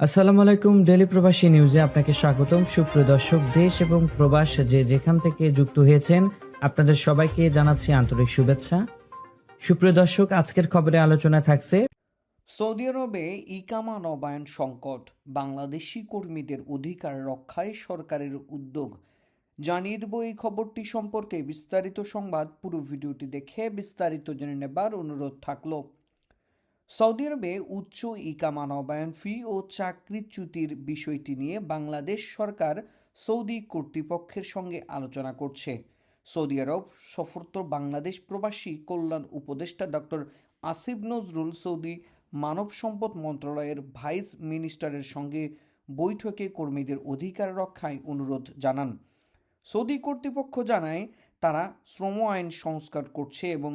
আসসালামু আলাইকুম ডেলি প্রবাসী নিউজে আপনাকে স্বাগতম। সুপ্রিয় দর্শক, দেশ এবং প্রবাস যে যেখান থেকে যুক্ত হয়েছেন, আপনাদের সবাইকে জানাচ্ছি আন্তরিক শুভেচ্ছা। সুপ্রিয় দর্শক, আজকের খবরে আলোচনা থাকছে সৌদি আরবে ইকামা নবায়ন সংকট, বাংলাদেশি কর্মীদের অধিকার রক্ষায় সরকারের উদ্যোগ। জানিয়ে দেব এই খবরটি সম্পর্কে বিস্তারিত সংবাদ। পুরো ভিডিওটি দেখে বিস্তারিত জেনে নেবার অনুরোধ থাকল। সৌদি আরবে উচ্চ ইকামা নবায়ন ফি ও চাকরিচ্যুতির বিষয়টি নিয়ে বাংলাদেশ সরকার সৌদি কর্তৃপক্ষের সঙ্গে আলোচনা করছে। সৌদি আরব সফরত বাংলাদেশ প্রবাসী কল্যাণ উপদেষ্টা ডক্টর আসিফ নজরুল সৌদি মানব সম্পদ মন্ত্রণালয়ের ভাইস মিনিস্টারের সঙ্গে বৈঠকে কর্মীদের অধিকার রক্ষায় অনুরোধ জানান। সৌদি কর্তৃপক্ষ জানায়, তারা শ্রম আইন সংস্কার করছে এবং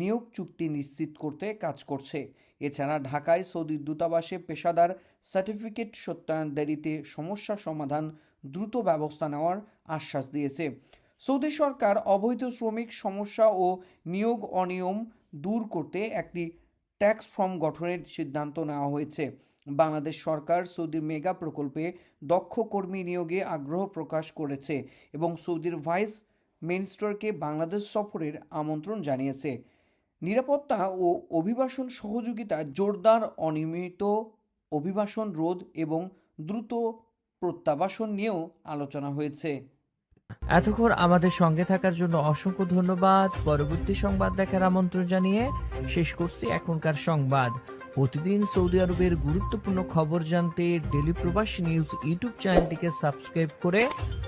নিয়োগ চুক্তি নিশ্চিত করতে কাজ করছে। এছাড়া ঢাকায় সৌদি দূতাবাসে পেশাদার সার্টিফিকেট সত্যায়ন দেরিতে সমস্যা সমাধান দ্রুত ব্যবস্থা নেওয়ার আশ্বাস দিয়েছে। সৌদি সরকার অবৈধ শ্রমিক সমস্যা ও নিয়োগ অনিয়ম দূর করতে একটি ট্যাক্স ফর্ম গঠনের সিদ্ধান্ত নেওয়া হয়েছে। বাংলাদেশ সরকার সৌদির মেগা প্রকল্পে দক্ষ কর্মী নিয়োগে আগ্রহ প্রকাশ করেছে এবং সৌদির ভাইস মিনিস্টারকে বাংলাদেশ সফরের আমন্ত্রণ জানিয়েছে। নিরাপত্তা ও অভিবাসন সহযোগিতা জোরদার, অনিয়মিত অভিবাসন রোধ এবং দ্রুত প্রত্যাবাসন নিয়েও আলোচনা হয়েছে। এতক্ষণ আমাদের সঙ্গে থাকার জন্য অসংখ্য ধন্যবাদ। পরবর্তী সংবাদ দেখার আমন্ত্রণ জানিয়ে শেষ করছি এখনকার সংবাদ। প্রতিদিন সৌদি আরবের গুরুত্বপূর্ণ খবর জানতে ডেলি প্রবাসী নিউজ ইউটিউব চ্যানেলটিকে সাবস্ক্রাইব করে